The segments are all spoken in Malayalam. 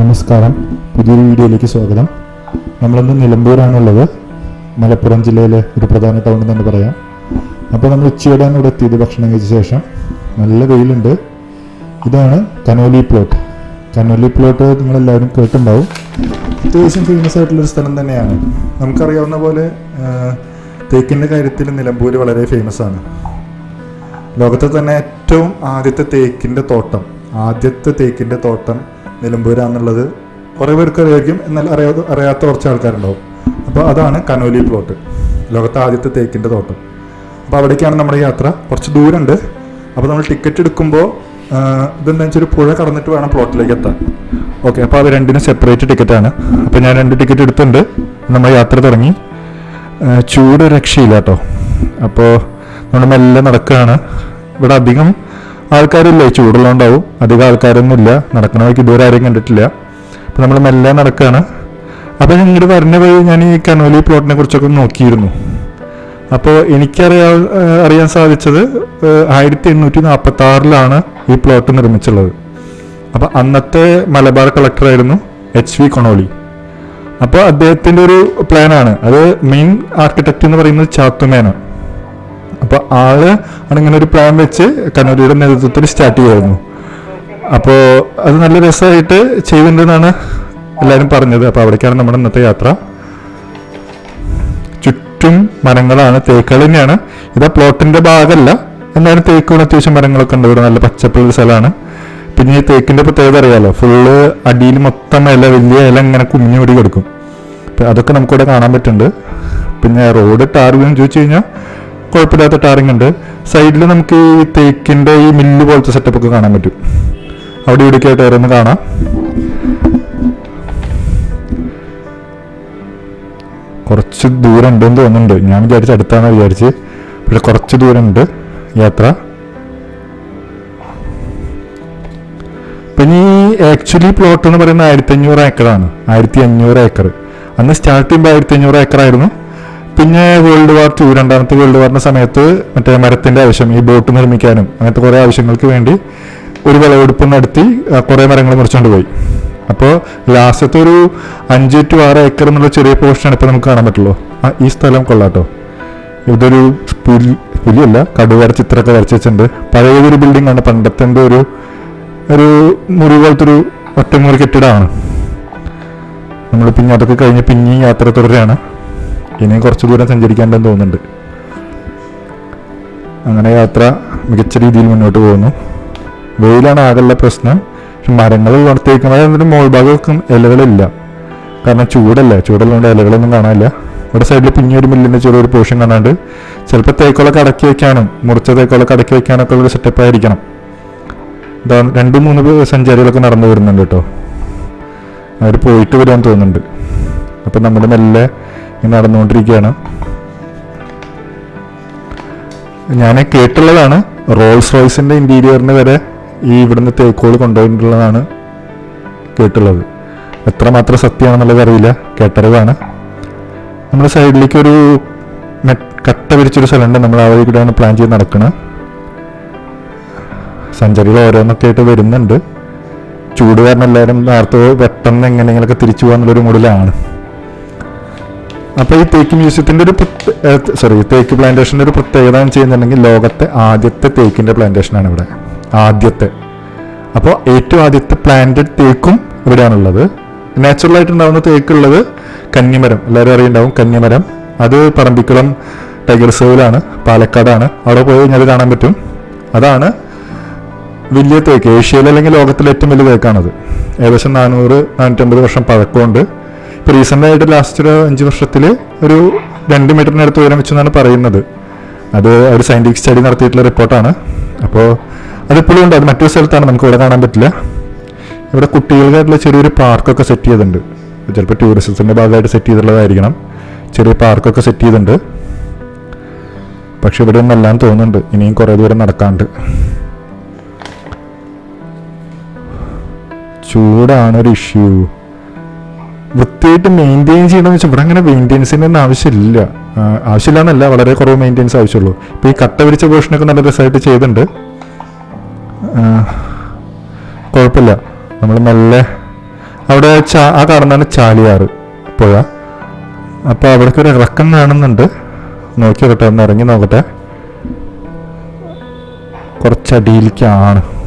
നമസ്കാരം. പുതിയൊരു വീഡിയോയിലേക്ക് സ്വാഗതം. നമ്മളിന്ന് നിലമ്പൂരാണുള്ളത്. മലപ്പുറം ജില്ലയിലെ ഒരു പ്രധാന ടൗൺ തന്നെ പറയാം. അപ്പോൾ നമ്മൾ ഉച്ചയോടെയാണ് ഇവിടെ എത്തിയത് ഭക്ഷണം കഴിച്ച ശേഷം. നല്ല വെയിലുണ്ട്. ഇതാണ് കനോലി പ്ലോട്ട് കനോലി പ്ലോട്ട് നിങ്ങളെല്ലാവരും കേട്ടിട്ടുണ്ടാവും. അത്യാവശ്യം ഫേമസ് ആയിട്ടുള്ളൊരു സ്ഥലം തന്നെയാണ്. നമുക്കറിയാവുന്ന പോലെ തേക്കിന്റെ കാര്യത്തിൽ നിലമ്പൂർ വളരെ ഫേമസ് ആണ്. ലോകത്തെ തന്നെ ഏറ്റവും ആദ്യത്തെ തേക്കിന്റെ തോട്ടം ആദ്യത്തെ തേക്കിന്റെ തോട്ടം നിലമ്പൂരാന്നുള്ളത് കുറേ പേർക്ക് അറിയായിരിക്കും. എന്നാൽ അറിയാത്ത അറിയാത്ത കുറച്ച് ആൾക്കാരുണ്ടാവും. അപ്പോൾ അതാണ് കനോലി പ്ലോട്ട് ലോകത്തെ ആദ്യത്തെ തേക്കിന്റെ തോട്ടം. അപ്പോൾ അവിടേക്കാണ് നമ്മുടെ യാത്ര. കുറച്ച് ദൂരമുണ്ട്. അപ്പോൾ നമ്മൾ ടിക്കറ്റ് എടുക്കുമ്പോൾ ഇതെന്താ വെച്ചാൽ ഒരു പുഴ കടന്നിട്ട് വേണം പ്ലോട്ടിലേക്ക് എത്താൻ. ഓക്കെ അപ്പോൾ അത് രണ്ടിനും സെപ്പറേറ്റ് ടിക്കറ്റാണ് അപ്പോൾ ഞാൻ രണ്ട് ടിക്കറ്റ് എടുത്തിട്ടുണ്ട്. നമ്മൾ യാത്ര തുടങ്ങി. ചൂട് രക്ഷയില്ല കേട്ടോ. അപ്പോൾ നമ്മൾ മെല്ലെ നടക്കുകയാണ്. ഇവിടെ അധികം ആൾക്കാരില്ല ചൂടുള്ളതുണ്ടാവും അധികം ആൾക്കാരൊന്നും ഇല്ല നടക്കണ വഴിക്ക് ഇതുവരെ ആരെയും കണ്ടിട്ടില്ല. അപ്പോൾ നമ്മൾ മെല്ലെ നടക്കുകയാണ് അപ്പോൾ ഇങ്ങോട്ട് വരുന്ന വഴി ഞാൻ ഈ കനോലി പ്ലോട്ടിനെ കുറിച്ചൊക്കെ നോക്കിയിരുന്നു. അപ്പോൾ എനിക്കറിയാ അറിയാൻ സാധിച്ചത് ആയിരത്തി എണ്ണൂറ്റി നാൽപ്പത്തി ആറിലാണ് ഈ പ്ലോട്ട് നിർമ്മിച്ചുള്ളത്. അപ്പോൾ അന്നത്തെ മലബാർ കളക്ടറായിരുന്നു എച്ച് വി കൊണോളി അപ്പോൾ അദ്ദേഹത്തിന്റെ ഒരു പ്ലാനാണ് അത് മെയിൻ ആർക്കിടെക്റ്റ് എന്ന് പറയുന്നത് ചാത്തുമേനാണ് അപ്പോൾ ആൾ ആണ് ഇങ്ങനെ ഒരു പ്ലാൻ വെച്ച് കണ്ണൂരിയുടെ നേതൃത്വത്തിൽ സ്റ്റാർട്ട് ചെയ്യായിരുന്നു അപ്പോൾ അത് നല്ല രസമായിട്ട് ചെയ്യുന്നുണ്ടെന്നാണ് എല്ലാവരും പറഞ്ഞത്. അപ്പോൾ അവിടേക്കാണ് നമ്മുടെ ഇന്നത്തെ യാത്ര. ചുറ്റും മരങ്ങളാണ് തേക്കുകൾ തന്നെയാണ്. ഇത് ആ പ്ലോട്ടിന്റെ ഭാഗമല്ല. എന്നാലും തേക്കുകൾ അത്യാവശ്യം മരങ്ങളൊക്കെ ഉണ്ട്. ഇവിടെ നല്ല പച്ചപ്പുള്ള സ്ഥലമാണ്. പിന്നെ ഈ തേക്കിന്റെ പ്രത്യേകത അറിയാലോ? ഫുള്ള് അടിയിൽ മൊത്തം ഇല വലിയ ഇല ഇങ്ങനെ കിടക്കും. കൊടുക്കും അതൊക്കെ നമുക്കിവിടെ കാണാൻ പറ്റുന്നുണ്ട്. പിന്നെ റോഡ് ടാർ വീണ് ചോദിച്ചു കഴിഞ്ഞാൽ കുഴപ്പമില്ലാത്ത ടാറിങ് ഉണ്ട്. സൈഡിൽ നമുക്ക് ഈ തേക്കിന്റെ ഈ മില്ല് പോലത്തെ സെറ്റപ്പ് ഒക്കെ കാണാൻ പറ്റും. അവിടെ ഇവിടേക്ക് ടയർ ഒന്ന് കാണാം. കുറച്ച് ദൂരം ഉണ്ടെന്ന് തോന്നുന്നുണ്ട്. ഞാൻ വിചാരിച്ച അടുത്താണ് വിചാരിച്ച്. പക്ഷെ കുറച്ച് ദൂരം ഉണ്ട് യാത്ര. പിന്നെ ഈ ആക്ച്വലി പ്ലോട്ട് എന്ന് പറയുന്നത് ആയിരത്തി അഞ്ഞൂറ് ഏക്കറാണ്. ആയിരത്തി അഞ്ഞൂറ് ഏക്കർ അന്ന് സ്റ്റാർട്ട് ചെയ്യുമ്പോൾ ആയിരത്തി അഞ്ഞൂറ് ഏക്കറായിരുന്നു. പിന്നെ വേൾഡ് വാർ ടു രണ്ടാമത്തെ വേൾഡ് വാറിന്റെ സമയത്ത് മറ്റേ മരത്തിന്റെ ആവശ്യം ഈ ബോട്ട് നിർമ്മിക്കാനും അങ്ങനത്തെ കുറേ ആവശ്യങ്ങൾക്ക് വേണ്ടി ഒരു വിളവെടുപ്പ് നടത്തി കുറെ മരങ്ങൾ മുറിച്ചുകൊണ്ട് പോയി. അപ്പോൾ ലാസ്റ്റത്തെ ഒരു അഞ്ച് ടു ആറ് ഏക്കർ എന്നുള്ള ചെറിയ പോർഷനാണ് ഇപ്പോൾ നമുക്ക് കാണാൻ പറ്റുള്ളൂ. ഈ സ്ഥലം കൊള്ളാട്ടോ. ഇതൊരു പുലി പുലിയല്ല കടുവര ചിത്രമൊക്കെ വരച്ച് വെച്ചിട്ടുണ്ട്. പഴയൊരു ബിൽഡിംഗ് ആണ് പണ്ടത്തെ ഒരു ഒരു മുറി പോലത്തെ ഒരു ഒറ്റമുറി കെട്ടിടമാണ്. നമ്മൾ പിന്നെ അതൊക്കെ കഴിഞ്ഞ് പിന്നെയും യാത്ര തുടരുകയാണ്. ഇനിയും കുറച്ച് ദൂരം സഞ്ചരിക്കാണ്ടെന്ന് തോന്നുന്നുണ്ട്. അങ്ങനെ യാത്ര മികച്ച രീതിയിൽ മുന്നോട്ട് പോകുന്നു. വെയിലാണ് ആകെയുള്ള പ്രശ്നം. പക്ഷെ മരങ്ങൾ വളർത്തിയേക്കുന്നത് അതിന്റെ മോൾ ഭാഗമൊക്കെ ഇലകളില്ല. കാരണം ചൂടല്ല? ചൂടല്ലാണ്ട് ഇലകളൊന്നും കാണാനില്ല. ഇവിടെ സൈഡിൽ പിന്നെ ഒരു മില്ലിന്റെ ചെറിയൊരു പോർഷൻ കാണാണ്ട് ചിലപ്പോൾ തേക്കുകളൊക്കെ അടക്കി വെക്കാനും മുറിച്ച തേക്കുകളൊക്കെ അടക്കി വെക്കാനൊക്കെ ഉള്ളൊരു സെറ്റപ്പ് ആയിരിക്കണം. എന്താ രണ്ട് മൂന്ന് സഞ്ചാരികളൊക്കെ നടന്നു വരുന്നുണ്ട് കേട്ടോ. അവർ പോയിട്ട് വരാൻ തോന്നുന്നുണ്ട്. അപ്പം നമ്മുടെ മെല്ലെ ഇങ്ങനെ നടന്നുകൊണ്ടിരിക്കുകയാണ്. ഞാൻ കേട്ടുള്ളതാണ് റോൾസ് റോയ്സിന്റെ ഇന്റീരിയറിന് വരെ ഈ ഇവിടുന്ന് തേക്കോൾ കൊണ്ടുപോയിട്ടുള്ളതാണ് കേട്ടുള്ളത്. എത്രമാത്രം സത്യമാണെന്നുള്ളത് അറിയില്ല കേട്ടറിവാണ്. നമ്മുടെ സൈഡിലേക്ക് ഒരു കട്ട വിരിച്ചൊരു സ്ഥലമുണ്ട്. നമ്മൾ ആ വഴി കൂടെയാണ് പ്ലാൻ ചെയ്ത് നടക്കുന്നത് സഞ്ചാരികൾ ഓരോന്നൊക്കെ ആയിട്ട് വരുന്നുണ്ട്. ചൂട് കാരണം എല്ലാവരും നേരത്തെ പെട്ടെന്ന് എങ്ങനെയെങ്കിലൊക്കെ തിരിച്ചു പോകാന്നുള്ളൊരു മൂഡിലാണ്. അപ്പൊ ഈ തേക്ക് മ്യൂസിയത്തിന്റെ ഒരു സോറി തേക്ക് പ്ലാന്റേഷന്റെ ഒരു പ്രത്യേകത എന്ന് ചെയ്യുന്നുണ്ടെങ്കിൽ ലോകത്തെ ആദ്യത്തെ തേക്കിന്റെ പ്ലാന്റേഷൻ ആണ് ഇവിടെ. ആദ്യത്തെ. അപ്പോൾ ഏറ്റവും ആദ്യത്തെ പ്ലാന്റഡ് തേക്കും ഇവിടെയാണുള്ളത്. നാച്ചുറലായിട്ട് ഉണ്ടാകുന്ന തേക്കുള്ളത് കന്നിമരം. എല്ലാവരും അറിയുണ്ടാവും കന്നിമരം. അത് പറമ്പിക്കുളം ടൈഗർ റിസർവിലാണ് പാലക്കാടാണ്. അവിടെ പോയി കഴിഞ്ഞാൽ കാണാൻ പറ്റും. അതാണ് വലിയ തേക്ക്. ഏഷ്യയിൽ അല്ലെങ്കിൽ ലോകത്തിലെ ഏറ്റവും വലിയ തേക്കാണത്. ഏകദേശം നാനൂറ് നാനൂറ്റമ്പത് വർഷം പഴക്കമുണ്ട്. ഇപ്പോൾ റീസെന്റ് ആയിട്ട് ലാസ്റ്റ് ഒരു അഞ്ച് വർഷത്തിൽ ഒരു രണ്ട് മീറ്ററിനടുത്ത് ഉയരം വെച്ചെന്നാണ് പറയുന്നത്. അത് ഒരു സയന്റിഫിക് സ്റ്റഡി നടത്തിയിട്ടുള്ള റിപ്പോർട്ടാണ്. അപ്പോൾ അതിപ്പോഴും ഉണ്ട്. അത് മറ്റൊരു സ്ഥലത്താണ്. നമുക്ക് ഇവിടെ കാണാൻ പറ്റില്ല. ഇവിടെ കുട്ടികൾക്കായിട്ടുള്ള ചെറിയൊരു പാർക്കൊക്കെ സെറ്റ് ചെയ്തിട്ടുണ്ട്. ചിലപ്പോൾ ടൂറിസത്തിന്റെ ഭാഗമായിട്ട് സെറ്റ് ചെയ്തിട്ടുള്ളതായിരിക്കണം. ചെറിയ പാർക്കൊക്കെ സെറ്റ് ചെയ്തിട്ടുണ്ട്. പക്ഷെ ഇവിടെ ഒന്നും എല്ലാം തോന്നുന്നുണ്ട്. ഇനിയും കുറേ ദൂരം നടക്കാണ്ട്. ചൂടാണ് ഒരു ഇഷ്യൂ വൃത്തിയായിട്ട് മെയിന്റെയിൻ ചെയ്യണമെന്ന് വെച്ചാൽ ഇവിടെ അങ്ങനെ മെയിന്റെയിൻസിന്റെ ഒന്നും ആവശ്യമില്ല. ആവശ്യമില്ലാന്നല്ല വളരെ കുറവ് മെയിന്റെയിൻസ് ആവശ്യമുള്ളൂ. ഇപ്പോൾ ഈ കട്ട പിടിച്ച പോർഷനൊക്കെ നല്ല രസമായിട്ട് ചെയ്തിട്ടുണ്ട്. കുഴപ്പമില്ല. നമ്മൾ നല്ല അവിടെ ചാ- ആ കാണുന്നതാണ് ചാലിയാറ് പുഴ അപ്പോൾ അവിടേക്ക് ഒരു ഇറക്കം കാണുന്നുണ്ട്. നോക്കി നോക്കട്ടെ ഒന്ന് ഇറങ്ങി നോക്കട്ടെ. കുറച്ചടിയിലേക്കാണ്.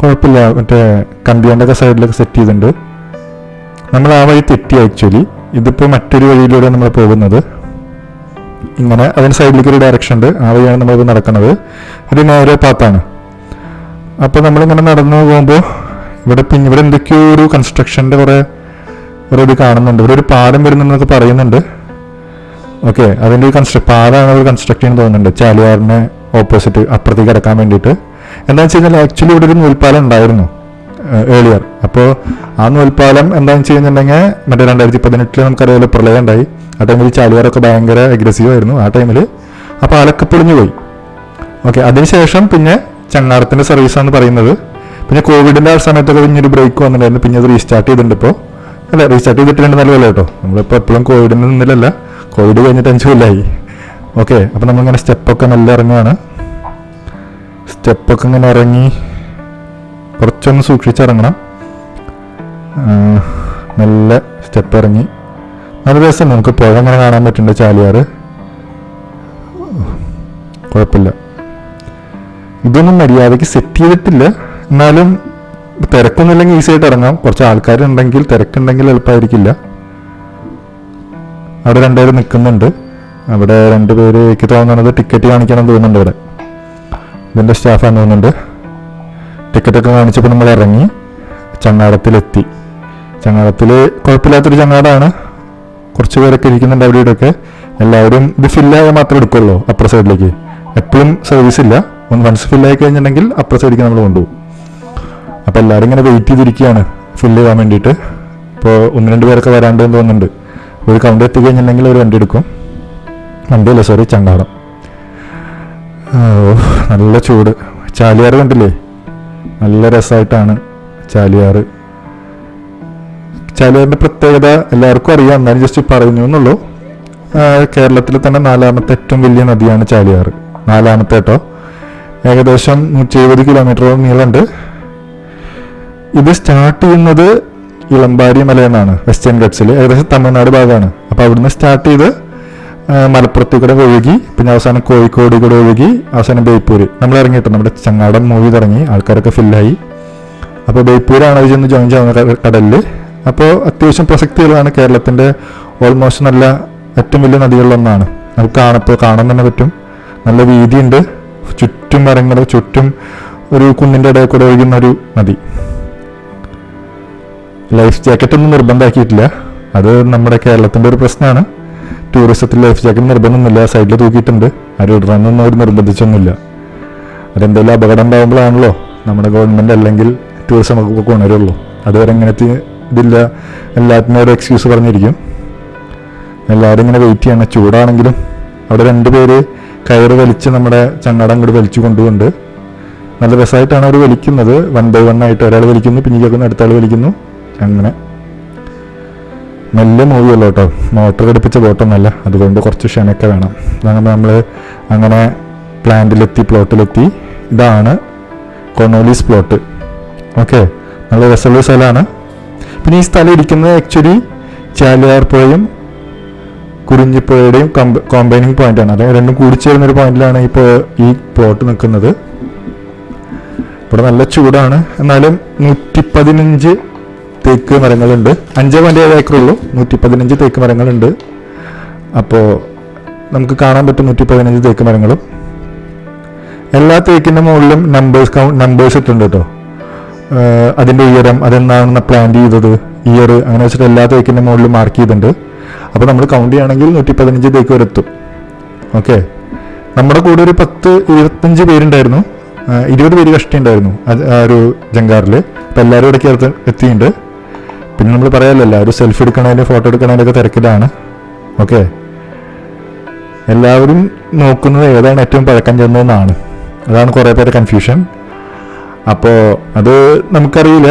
കുഴപ്പമില്ല. മറ്റേ കമ്പിയാന്റെ ഒക്കെ സൈഡിലൊക്കെ സെറ്റ് ചെയ്തിട്ടുണ്ട്. നമ്മൾ ആ വഴി തെറ്റി ആക്ച്വലി ഇതിപ്പോൾ മറ്റൊരു വഴിയിലൂടെ നമ്മൾ പോകുന്നത്. ഇങ്ങനെ അതിന് സൈഡിലേക്ക് ഒരു ഡയറക്ഷൻ ഉണ്ട്. ആ വഴിയാണ് നമ്മളിത് നടക്കുന്നത്. ഒരു നേരെ പാത്താണ് അപ്പോൾ നമ്മളിങ്ങനെ നടന്നു പോകുമ്പോൾ ഇവിടെ പിന്നെ ഇവിടെ എന്തൊക്കെയോ ഒരു കൺസ്ട്രക്ഷന്റെ കുറേ ഒരു ഇത് കാണുന്നുണ്ട്. ഇവിടെ ഒരു പാലം വരുന്നെന്നൊക്കെ പറയുന്നുണ്ട്. ഓക്കെ അതിന്റെ ഒരു കൺസ്ട്ര പാലാണ് അവർ കൺസ്ട്രക്ട് ചെയ്യുന്നത് തോന്നുന്നുണ്ട്. ചാലിയാറിന് ഓപ്പോസിറ്റ് അപ്പുറത്തേക്ക് കിടക്കാൻ വേണ്ടിയിട്ട്. എന്താണെന്ന് വെച്ച് കഴിഞ്ഞാൽ ആക്ച്വലി ഇവിടെ ഒരു നൂൽപ്പാലം ഉണ്ടായിരുന്നു ഏളിയർ അപ്പോൾ ആ നൂൽപ്പാലം എന്താണെന്ന് വെച്ച് കഴിഞ്ഞിട്ടുണ്ടെങ്കിൽ മറ്റേ രണ്ടായിരത്തി പതിനെട്ടിൽ നമുക്കറിയാലോ പ്രളയം ഉണ്ടായി. ആ ടൈമിൽ ചാലുകാരൊക്കെ ഭയങ്കര അഗ്രസീവ് ആയിരുന്നു ആ ടൈമിൽ ആ പാലൊക്കെ പൊളിഞ്ഞു പോയി. ഓക്കെ അതിനുശേഷം പിന്നെ ചങ്ങാടത്തിന്റെ സർവീസാണ് പറയുന്നത്. പിന്നെ കോവിഡിന്റെ ആ സമയത്തൊക്കെ പിന്നെ ഒരു ബ്രേക്ക് വന്നിട്ടുണ്ടായിരുന്നു. പിന്നെ അത് റീസ്റ്റാർട്ട് ചെയ്തിട്ടുണ്ട് ഇപ്പോൾ അല്ല റീസ്റ്റാർട്ട് ചെയ്തിട്ടുണ്ട് നല്ലതല്ല കേട്ടോ. നമ്മളിപ്പോൾ എപ്പോഴും കോവിഡിൽ നിന്നില്ലല്ല. കോവിഡ് കഴിഞ്ഞിട്ട് അഞ്ച് കൊല്ലമായി ഓക്കെ അപ്പോൾ നമ്മളിങ്ങനെ സ്റ്റെപ്പൊക്കെ നല്ല ഇറങ്ങുകയാണ് സ്റ്റെപ്പൊക്കെ ഇങ്ങനെ ഇറങ്ങി കുറച്ചൊന്ന് സൂക്ഷിച്ചിറങ്ങണം. നല്ല സ്റ്റെപ്പ് ഇറങ്ങി. നല്ല ദിവസം നമുക്ക് പുഴ അങ്ങനെ കാണാൻ പറ്റുന്നുണ്ട് ചാലിയാറ്. കുഴപ്പമില്ല. ഇതൊന്നും മര്യാദയ്ക്ക് സെറ്റ് ചെയ്തിട്ടില്ല. എന്നാലും തിരക്കൊന്നുമില്ലെങ്കിൽ ഈസി ആയിട്ട് ഇറങ്ങാം. കുറച്ച് ആൾക്കാരുണ്ടെങ്കിൽ തിരക്കുണ്ടെങ്കിൽ എളുപ്പമായിരിക്കില്ല. അവിടെ രണ്ടുപേർ നിൽക്കുന്നുണ്ട്. അവിടെ രണ്ടുപേര് എനിക്ക് തോന്നുന്നത് ടിക്കറ്റ് കാണിക്കണം തോന്നുന്നുണ്ട് ഇവിടെ. ഇതിന്റെ സ്റ്റാഫാന്ന് തോന്നുന്നുണ്ട്. ടിക്കറ്റൊക്കെ കാണിച്ചപ്പോൾ നമ്മൾ ഇറങ്ങി. ചങ്ങാടത്തിലെത്തി. ചങ്ങാടത്തിൽ കുഴപ്പമില്ലാത്തൊരു ചങ്ങാടമാണ് കുറച്ച് പേരൊക്കെ ഇരിക്കുന്നുണ്ട് അവിടെ ഇവിടെയൊക്കെ എല്ലാവരും ഇത് ഫില്ലായാൽ മാത്രമേ എടുക്കുള്ളൂ അപ്പുറ സൈഡിലേക്ക് എപ്പോഴും സർവീസ് ഇല്ല. ഒന്ന് വൺസ് ഫില്ലായി കഴിഞ്ഞിട്ടുണ്ടെങ്കിൽ അപ്പുറ സൈഡിലേക്ക് നമ്മൾ കൊണ്ടുപോകും. അപ്പോൾ എല്ലാവരും ഇങ്ങനെ വെയിറ്റ് ചെയ്തിരിക്കുകയാണ് ഫില്ല് ചെയ്യാൻ വേണ്ടിയിട്ട്. ഇപ്പോൾ ഒന്ന് രണ്ട് പേരൊക്കെ വരാണ്ടെന്ന് തോന്നുന്നുണ്ട്. ഒരു കൗണ്ട് എത്തി കഴിഞ്ഞിട്ടുണ്ടെങ്കിൽ ഒരു വണ്ടി എടുക്കും. വണ്ടിയല്ല സോറി ചങ്ങാടം. നല്ല ചൂട്. ചാലിയാർ കണ്ടില്ലേ? നല്ല രസമായിട്ടാണ് ചാലിയാർ ചാലിയാറിന്റെ പ്രത്യേകത എല്ലാവർക്കും അറിയാം എന്നാലും ജസ്റ്റ് പറയുന്നു എന്നുള്ളൂ. കേരളത്തിലെ തന്നെ നാലാമത്തെ ഏറ്റവും വലിയ നദിയാണ് ചാലിയാർ നാലാമത്തെ കേട്ടോ. ഏകദേശം നൂറ്റി എഴുപത് കിലോമീറ്ററോളം നീളമുണ്ട്. ഇത് സ്റ്റാർട്ട് ചെയ്യുന്നത് ഇളമ്പാരി മലയെന്നാണ് വെസ്റ്റേൺ ഗട്ട്സിൽ ഏകദേശം തമിഴ്നാട് ഭാഗമാണ്. അപ്പോൾ അവിടുന്ന് സ്റ്റാർട്ട് ചെയ്ത് മലപ്പുറത്ത് കൂടെ ഒഴുകി പിന്നെ അവസാനം കോഴിക്കോട് കൂടെ ഒഴുകി അവസാനം ബേപ്പൂര്. നമ്മൾ ഇറങ്ങിയിട്ട് നമ്മുടെ ചങ്ങാടം മൂവി തുടങ്ങി ആൾക്കാരൊക്കെ ഫില്ലായി. അപ്പോൾ ബേപ്പൂരാണ് അവർ ചെന്ന് ജോയിൻ ചെയ്യുന്ന കടലിൽ അപ്പോൾ അത്യാവശ്യം പ്രസക്തികളാണ് കേരളത്തിന്റെ ഓൾമോസ്റ്റ് നല്ല ഏറ്റവും വലിയ നദികളിലൊന്നാണ് നമുക്ക് കാണപ്പോൾ കാണാൻ തന്നെ പറ്റും. നല്ല വീതിയുണ്ട്. ചുറ്റും മരങ്ങൾ ചുറ്റും ഒരു കുന്നിന്റെ ഇടയിൽ കൂടെ ഒഴുകുന്ന ഒരു നദി. ലൈഫ് ജാക്കറ്റ് ഒന്നും നിർബന്ധമാക്കിയിട്ടില്ല. അത് നമ്മുടെ കേരളത്തിന്റെ ഒരു പ്രശ്നമാണ്. ടൂറിസത്തിൽ ലൈഫ് ജാക്കറ്റ് നിർബന്ധമൊന്നുമില്ല സൈഡിൽ തൂക്കിയിട്ടുണ്ട്. ആരും ഇടണമെന്നൊന്നും അവർ നിർബന്ധിച്ചൊന്നുമില്ല. അതെന്തെങ്കിലും അപകടം ഉണ്ടാകുമ്പോഴാണല്ലോ നമ്മുടെ ഗവൺമെന്റ് അല്ലെങ്കിൽ ടൂറിസം ഒക്കെ കൊണ്ടുവരുള്ളൂ അതുവരെ ഇങ്ങനത്തെ ഇതില്ല. എല്ലാത്തിനും ഒരു എക്സ്ക്യൂസ് പറഞ്ഞിരിക്കും. എല്ലാവരും ഇങ്ങനെ വെയിറ്റ് ചെയ്യണം. ചൂടാണെങ്കിലും അവിടെ രണ്ട് പേര് കയറ് വലിച്ച് നമ്മുടെ ചങ്ങാടം അങ്ങോട്ട് വലിച്ചു കൊണ്ടുകൊണ്ട് നല്ല രസമായിട്ടാണ് അവർ വലിക്കുന്നത്. വൺ ബൈ വൺ ആയിട്ട് ഒരാൾ വലിക്കുന്നു പിന്നെ കേൾക്കുന്ന അടുത്ത ആൾ വലിക്കുന്നു. അങ്ങനെ. മെല്ലെ മൂവിയല്ല കേട്ടോ. മോട്ടർ ഘടിപ്പിച്ച ബോട്ടൊന്നല്ല അതുകൊണ്ട് കുറച്ച് ക്ഷമയൊക്കെ വേണം. അതാകുമ്പോൾ നമ്മൾ അങ്ങനെ പ്ലാന്റിലെത്തി പ്ലോട്ടിലെത്തി ഇതാണ് കൊണോലീസ് പ്ലോട്ട് ഓക്കെ നല്ല രസമുള്ള സ്ഥലമാണ്. പിന്നെ ഈ സ്ഥലം ഇരിക്കുന്നത് ആക്ച്വലി ചാലിയാർ പുഴയും കുറിഞ്ഞിപ്പുഴയുടെയും കോമ്പൈനിങ് പോയിന്റ് ആണ്. അതായത് രണ്ടും കൂടിച്ചേരുന്ന ഒരു പോയിന്റിലാണ് ഇപ്പോൾ ഈ പ്ലോട്ട് നിൽക്കുന്നത്. ഇവിടെ നല്ല ചൂടാണ്. എന്നാലും നൂറ്റി പതിനഞ്ച് തേക്ക് മരങ്ങളുണ്ട്. അഞ്ച് പോയിന്റ് ഏഴ് ഏക്കറുള്ളൂ. നൂറ്റി പതിനഞ്ച് തേക്ക് മരങ്ങളുണ്ട്. അപ്പോൾ നമുക്ക് കാണാൻ പറ്റും നൂറ്റി പതിനഞ്ച് തേക്ക് മരങ്ങളും. എല്ലാ തേക്കിന്റെ മുകളിലും നമ്പേഴ്സ് കൗണ്ട് നമ്പേഴ്സ് ഇട്ടുണ്ട് കേട്ടോ. അതിന്റെ ഉയരം അതെന്നാണ് പ്ലാന്റ് ചെയ്തത് ഇയർ അങ്ങനെ വെച്ചിട്ട് എല്ലാ തേക്കിന്റെ മുകളിലും മാർക്ക് ചെയ്തിട്ടുണ്ട്. അപ്പോൾ നമ്മൾ കൗണ്ട് ചെയ്യുകയാണെങ്കിൽ നൂറ്റി പതിനഞ്ച് തേക്ക് വരെ എത്തും. ഓക്കെ നമ്മുടെ കൂടെ ഒരു പത്ത് ഇരുപത്തഞ്ച് പേരുണ്ടായിരുന്നു. ഇരുപത് പേര് കഷ്ടിയുണ്ടായിരുന്നു അത് ആ ഒരു ജങ്കാറിൽ അപ്പോൾ എല്ലാവരും ഇടയ്ക്ക് എത്തിയിട്ടുണ്ട്. പിന്നെ നമ്മൾ പറയാമല്ലോ എല്ലാവരും സെൽഫി എടുക്കണേലും ഫോട്ടോ എടുക്കണതിന്റെയൊക്കെ തിരക്കിലാണ്. ഓക്കെ എല്ലാവരും നോക്കുന്നത് ഏതാണ് ഏറ്റവും പഴക്കം ചെന്നതെന്നാണ്. അതാണ് കുറേ പേരെ കൺഫ്യൂഷൻ അപ്പോൾ അത് നമുക്കറിയില്ല.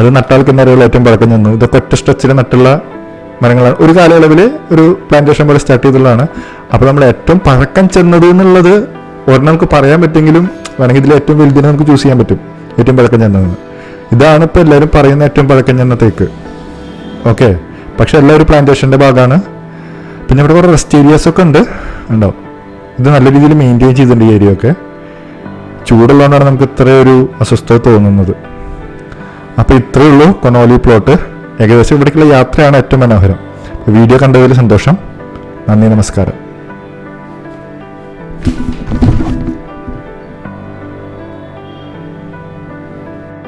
അത് നട്ടാൾക്ക് തന്നെ അറിയുള്ളൂ ഏറ്റവും പഴക്കം ചെന്നു ഇതൊക്കെ ഒറ്റ സ്ട്രെച്ചിൽ നട്ടുള്ള മരങ്ങളാണ്. ഒരു കാലയളവിൽ ഒരു പ്ലാന്റേഷൻ പോലെ സ്റ്റാർട്ട് ചെയ്തുള്ളതാണ്. അപ്പോൾ നമ്മൾ ഏറ്റവും പഴക്കം ചെന്നത് എന്നുള്ളത് ഒരെണ്ണം നമുക്ക് പറയാൻ പറ്റുമെങ്കിലും വേണമെങ്കിൽ ഇതിൽ ഏറ്റവും വലുതിനെ നമുക്ക് ചൂസ് ചെയ്യാൻ പറ്റും. ഏറ്റവും പഴക്കം ചെന്നതെന്ന്. ഇതാണ് ഇപ്പോൾ എല്ലാവരും പറയുന്ന ഏറ്റവും പഴക്കം ചെന്ന തേക്ക്. ഓക്കെ പക്ഷെ എല്ലാം ഒരു പ്ലാന്റേഷന്റെ ഭാഗമാണ്. പിന്നെ ഇവിടെ കുറേ റെസ്റ്റ് ഏരിയാസ് ഒക്കെ ഉണ്ട്. ഉണ്ടാവും ഇത് നല്ല രീതിയിൽ മെയിന്റെയിൻ ചെയ്തിട്ടുണ്ട് ഈ ഏരിയ ഒക്കെ. ചൂടുള്ളതുകൊണ്ടാണ് നമുക്ക് ഇത്രയൊരു അസ്വസ്ഥത തോന്നുന്നത്. അപ്പോൾ ഇത്രയേ ഉള്ളൂ കൊനോലി പ്ലോട്ട് ഏകദേശം ഇവിടേക്കുള്ള യാത്രയാണ് ഏറ്റവും മനോഹരം. വീഡിയോ കണ്ടതിൽ സന്തോഷം. നന്ദി നമസ്കാരം.